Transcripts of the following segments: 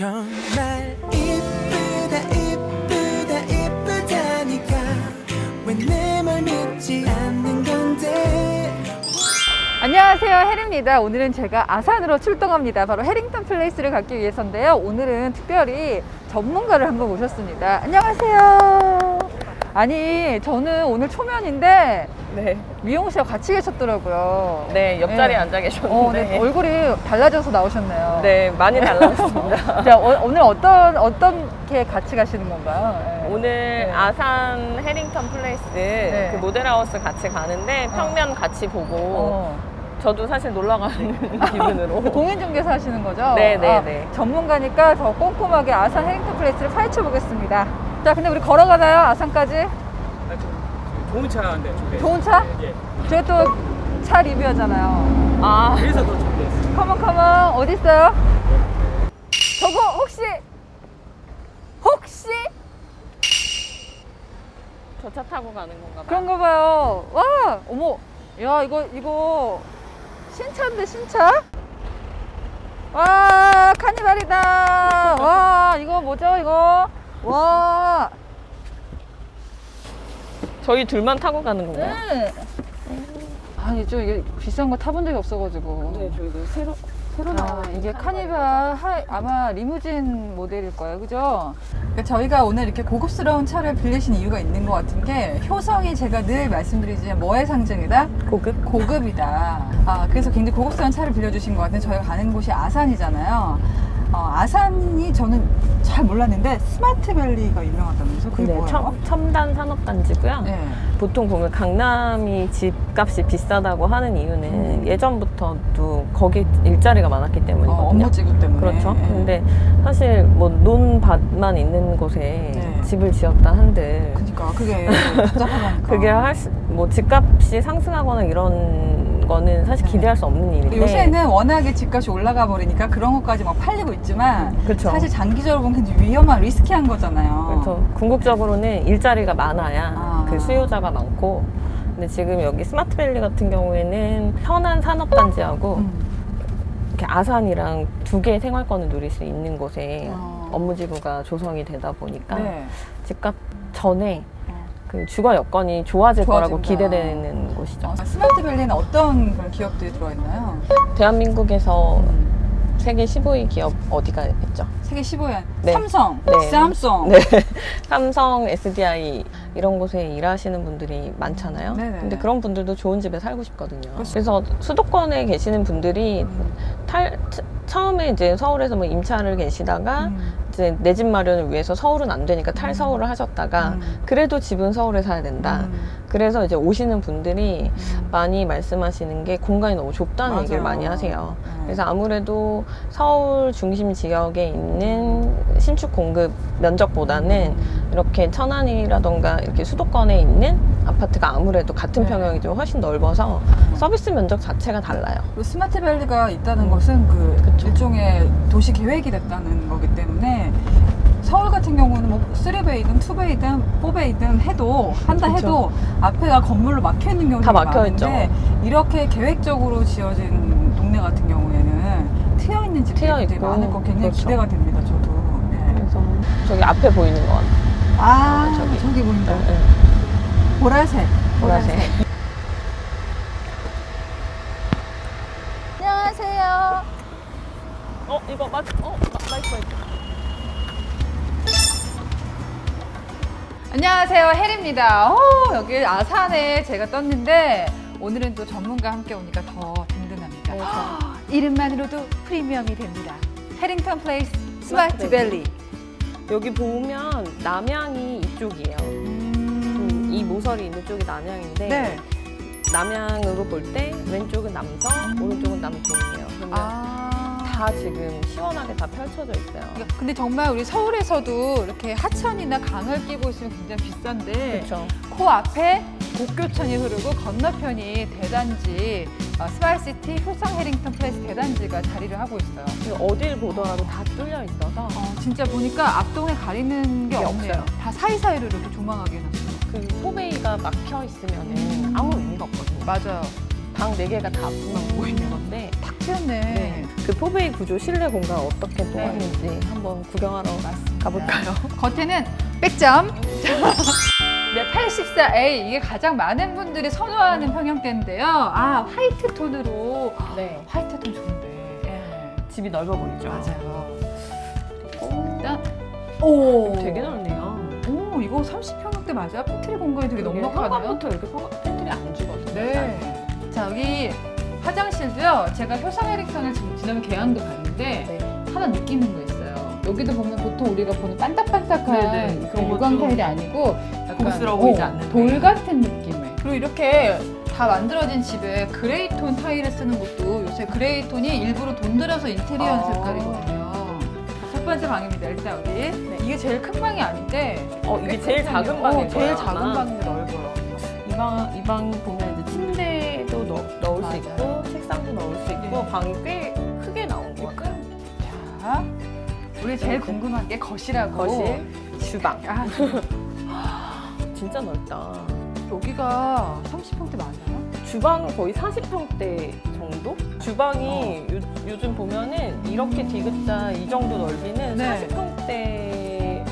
정말 이쁘다 이쁘다 이쁘다니까. 왜 내 말 믿지 않는 건데? 안녕하세요 혜리입니다. 오늘은 제가 아산으로 출동합니다. 바로 해링턴 플레이스를 가기 위해서인데요. 오늘은 특별히 전문가를 한번 모셨습니다. 안녕하세요 아니 저는 오늘 초면인데 네. 미용 씨와 같이 계셨더라고요 네, 옆자리에 네. 앉아 어, 계셨는데. 네, 얼굴이 달라져서 나오셨네요 네, 많이 달라졌습니다. 자, 어, 오늘 어떤 어떻게 같이 가시는 건가요? 네. 오늘 네. 아산 해링턴 플레이스 그 모델하우스 같이 가는데 평면 같이 보고 어. 저도 사실 놀러 가는 기분으로 공인중개사 하시는 거죠? 네, 네, 아, 네. 전문가니까 더 꼼꼼하게 아산 해링턴 플레이스를 파헤쳐 보겠습니다. 자, 근데 우리 걸어가나요? 아산까지? 좋은 차인데 준비했어요. 좋은 차? 예. 저희 또차 리뷰하잖아요. 아, 그래서 더 준비했어요. 컴온, 컴온. 어디 있어요? 저거 혹시, 혹시 저 차 타고 가는 건가 봐요. 그런가 봐요. 와, 어머. 야, 이거, 이거, 신차인데, 신차? 와, 카니발이다. 와, 이거 뭐죠, 이거? 와, 저희 둘만 타고 가는 건가요? 네. 아니, 저 이게 비싼 거 타본 적이 없어가지고. 네, 저희도 새로 새로 아, 나온 이게 차 카니발 하, 아마 리무진 모델일 거예요, 그죠? 그러니까 저희가 오늘 이렇게 고급스러운 차를 빌리신 이유가 있는 것 같은 게 효성이 제가 늘 말씀드리지만 뭐의 상징이다? 고급 고급이다. 아, 그래서 굉장히 고급스러운 차를 빌려주신 것 같은데 저희가 가는 곳이 아산이잖아요. 어, 아산이 저는 잘 몰랐는데 스마트밸리가 유명하다면서 그게 네, 뭐예요? 첨, 첨단 산업단지고요. 네. 보통 보면 강남이 집값이 비싸다고 하는 이유는 음. 예전부터도 거기 일자리가 많았기 때문이거든요. 어, 업무 지구 때문에. 그렇죠. 네. 근데 사실 뭐 논밭만 있는 곳에 네. 집을 지었다 한들 그러니까 그게 복잡하다니까. 그게 할뭐 집값이 상승하거나 이런 거는 사실 네. 기대할 수 없는 일인데 요새는 워낙에 집값이 올라가 버리니까 그런 것까지 막 팔리고 있지만 그렇죠. 사실 장기적으로 보면 굉장히 위험한 리스키한 거잖아요. 그렇죠. 궁극적으로는 일자리가 많아야 아. 그 수요자가 많고 근데 지금 여기 스마트밸리 같은 경우에는 현안 산업단지하고 음. 이렇게 아산이랑 두 개의 생활권을 누릴 수 있는 곳에 어. 업무지구가 조성이 되다 보니까 네. 집값 전에 어. 그 주거 여건이 좋아질 거라고 좋아진다. 기대되는 곳이죠. 어, 스마트 밸리는 어떤 그런 기업들이 들어있나요? 대한민국에서 세계 15위 기업 어디가 있죠? 세계 15위 네. 삼성, 네. 삼성. 네. 삼성, SDI 이런 곳에 일하시는 분들이 많잖아요. 네네네. 근데 그런 분들도 좋은 집에 살고 싶거든요. 그렇죠. 그래서 수도권에 계시는 분들이 음. 탈, 차- 처음에 이제 서울에서 뭐 임차를 계시다가 음. 이제 내 집 마련을 위해서 서울은 안 되니까 음. 탈서울을 하셨다가 음. 그래도 집은 서울에 사야 된다. 음. 그래서 이제 오시는 분들이 음. 많이 말씀하시는 게 공간이 너무 좁다는 맞아요. 얘기를 많이 하세요. 네. 그래서 아무래도 서울 중심 지역에 있는 신축 공급 면적보다는 음. 이렇게 천안이라던가 이렇게 수도권에 있는 아파트가 아무래도 같은 네. 평형이 좀 훨씬 넓어서 음. 서비스 면적 자체가 달라요. 그리고 스마트밸리가 있다는 것은 그 그쵸. 일종의 도시 계획이 됐다는 거기 때문에 서울 같은 경우는 뭐 3베이든 2베이든 4베이든 해도 한다 그쵸. 해도 앞에가 건물로 막혀 있는 경우가 다 막혀 많은데 이렇게 계획적으로 지어진 동네 같은 경우에는 트여 있는 집들이 트여 있고, 많을 거 굉장히 그렇죠. 기대가 됩니다. 저도. 네. 그래서 저기 앞에 보이는 것 같아요. 보인다. 네, 네. 보라색. 보라색. 안녕하세요. 어 이거 맞 어, 마- 마이크 마이크. 안녕하세요 혜리입니다. 오, 여기 아산에 제가 떴는데 오늘은 또 전문가 함께 오니까 더 든든합니다. 네, 저- 이름만으로도 프리미엄이 됩니다. 해링턴 플레이스 스마트 스마트 밸리. 여기 보면 남양이 이쪽이에요. 음, 이 모서리 있는 쪽이 남양인데 네. 남양으로 볼 때 왼쪽은 남성, 음. 오른쪽은 남동이에요. 그러면 아. 다 지금 시원하게 다 펼쳐져 있어요. 근데 정말 우리 서울에서도 이렇게 하천이나 강을 끼고 있으면 굉장히 비싼데 그렇죠. 그 앞에 곡교천이 흐르고 건너편이 대단지 어, 스마일시티 효성 해링턴 플레이스 대단지가 자리를 하고 있어요. 어딜 보더라도 다 뚫려 있어서 어, 진짜 보니까 앞동에 가리는 게 게 없네요. 없어요. 다 사이사이로 이렇게 조망하게 해놨어요. 그 포베이가 막혀 있으면은 음. 아무 의미가 없거든요. 맞아요. 방 4개가 다 앞으로만 보이는 건데 탁 트였네. 네. 그 포베이 구조 실내 공간 어떻게 또 네. 한번 구경하러 가볼까요? 겉에는 백점. 네, 84A 이게 가장 많은 분들이 선호하는 평형대인데요. 아 화이트 톤으로 네. 화이트 톤 좋은데. 예. 집이 넓어 보이죠? 맞아요. 오, 일단 오 되게 넓네요. 오 이거 30평형대 맞아요? 팬트리 공간이 되게 넉넉하네요. 현관부터 이렇게 성- 팬트리 안 주거든요. 네. 자 여기 화장실도요. 제가 효성 해링턴을 지금 지난번 개항도 봤는데 네. 하나 느끼는 거 있어요. 여기도 보면 보통 우리가 보는 반딱반딱한 네 네. 그런 그거 유광 좀 타일이 아니고 고급스러워 보이지 어, 않는데. 돌 같은 느낌의. 그리고 이렇게 다 만들어진 집에 그레이 톤 타일을 쓰는 것도 요새 그레이 톤이 일부러 돈 들여서 인테리어한 아. 색깔이거든요. 첫 번째 방입니다. 일단 여기 이게 제일 큰 방이 아닌데 어, 이게 제일 작은 어, 방일 제일 작은 아마. 방인데 넓어요. 이 방, 이 방 보면 이제 침대도 넣, 넣을 맞아요. 수 있고, 책상도 넣을 수 있고, 네. 방이 꽤 크게 나온 것 같아요. 자, 우리 제일 궁금한 게 거실하고 거실, 주방. 아, 진짜 넓다. 여기가 30평대 맞아요? 주방은 거의 40평대 정도? 주방이 요, 요즘 보면은 이렇게 디귿자 이 정도 넓이는 네. 40평대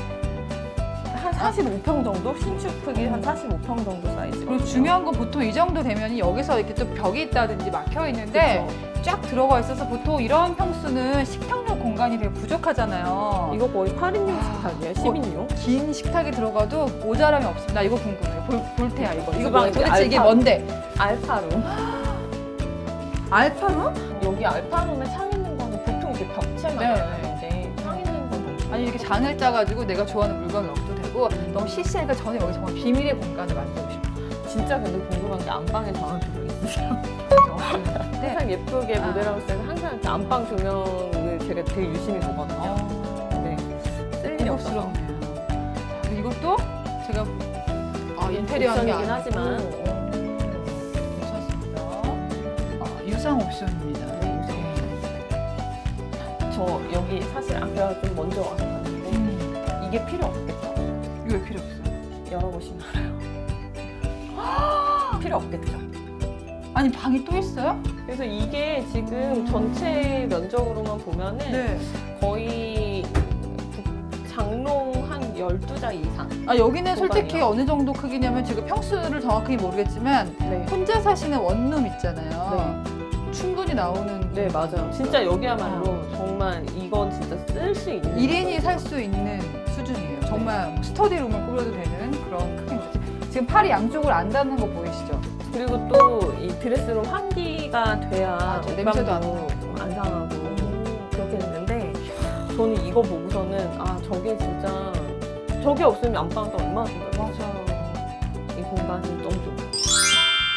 한 45평 정도? 신축 크기 한 45평 정도 사이즈. 그리고 중요한 건 보통 이 정도 되면 여기서 이렇게 또 벽이 있다든지 막혀 있는데 쫙 들어가 있어서 보통 이런 평수는 식탁용 공간이 되게 부족하잖아요. 이거 거의 8인용 아, 식탁이에요, 10인용. 긴 식탁이 들어가도 모자람이 없습니다. 나 이거 궁금해요. 볼, 볼테야 이거. 이거? 이제 도대체 이게 알파. 뭔데? 알파룸. 알파룸? 여기 알파룸에 창 있는 거는 보통 이렇게 벽체만 네. 있는데 창 있는 건 너무 아니 이렇게 장을 짜가지고 내가 좋아하는 물건을 넣어도 되고 너무 시시하니까 저는 여기 정말 비밀의 공간을 만들고 싶어요. 진짜 근데 궁금한 게 안방에 들어 있으세요? 네. 항상 예쁘게 아. 모델하우스 때는 항상 이렇게 안방 조명을 제가 되게 유심히 보거든요. 어. 네. 그리고 이것도 제가 아, 인테리어 한게 옵션이긴 아니고 하지만. 괜찮습니다. 아, 유상 옵션입니다. 저 여기 사실 아까 좀 먼저 와서 봤는데 음, 이게 필요 없겠죠? 이거 왜 필요 없어요? 열어보시면 알아요. 필요 없겠죠? 아니 방이 또 있어요? 그래서 이게 지금 전체 면적으로만 보면은 네. 거의 북- 장롱 한 12자 이상. 아 여기는 솔직히. 어느 정도 크기냐면 제가 평수를 정확히 모르겠지만 네. 혼자 사시는 원룸 있잖아요. 충분히 나오는 네, 맞아요. 진짜 여기야말로 정말 이건 진짜 쓸 수 있는. 1인이 살 수 있는 수준이에요. 정말 뭐 스터디룸을 꾸며도 되는 그런 크기입니다. 지금 팔이 양쪽을 안 닿는 거 보이시죠? 그리고 또 이 드레스룸 환기가 돼야 맞아, 냄새도 안 나고. 좀안 상하고 그렇게 됐는데 저는 이거 보고서는 아 저게 진짜 저게 없으면 안방도 얼마나 좋을까 맞아요. 이 공간이 너무 좋고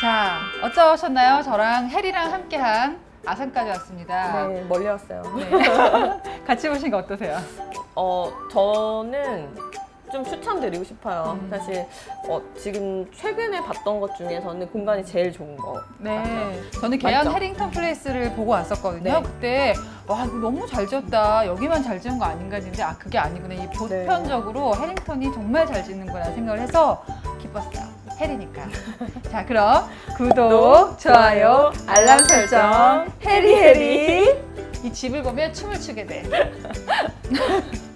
자, 어떠셨나요? 저랑 혜리랑 함께한 아산까지 왔습니다. 네 멀리 왔어요 네. 같이 보신 거 어떠세요? 어 저는 좀 추천드리고 싶어요 음. 사실 어, 지금 최근에 봤던 것 중에서는 공간이 제일 좋은 거 네. 저는 계양 맞죠? 해링턴 플레이스를 보고 왔었거든요. 네. 그때 와 이거 너무 잘 지었다. 여기만 잘 지은 거 아닌가 했는데 아 그게 아니구나. 이 보편적으로 해링턴이 정말 잘 짓는구나 생각을 해서 기뻤어요. 해리니까. 자 그럼 구독, 좋아요, 알람 설정, 해리 해리. 이 집을 보면 춤을 추게 돼.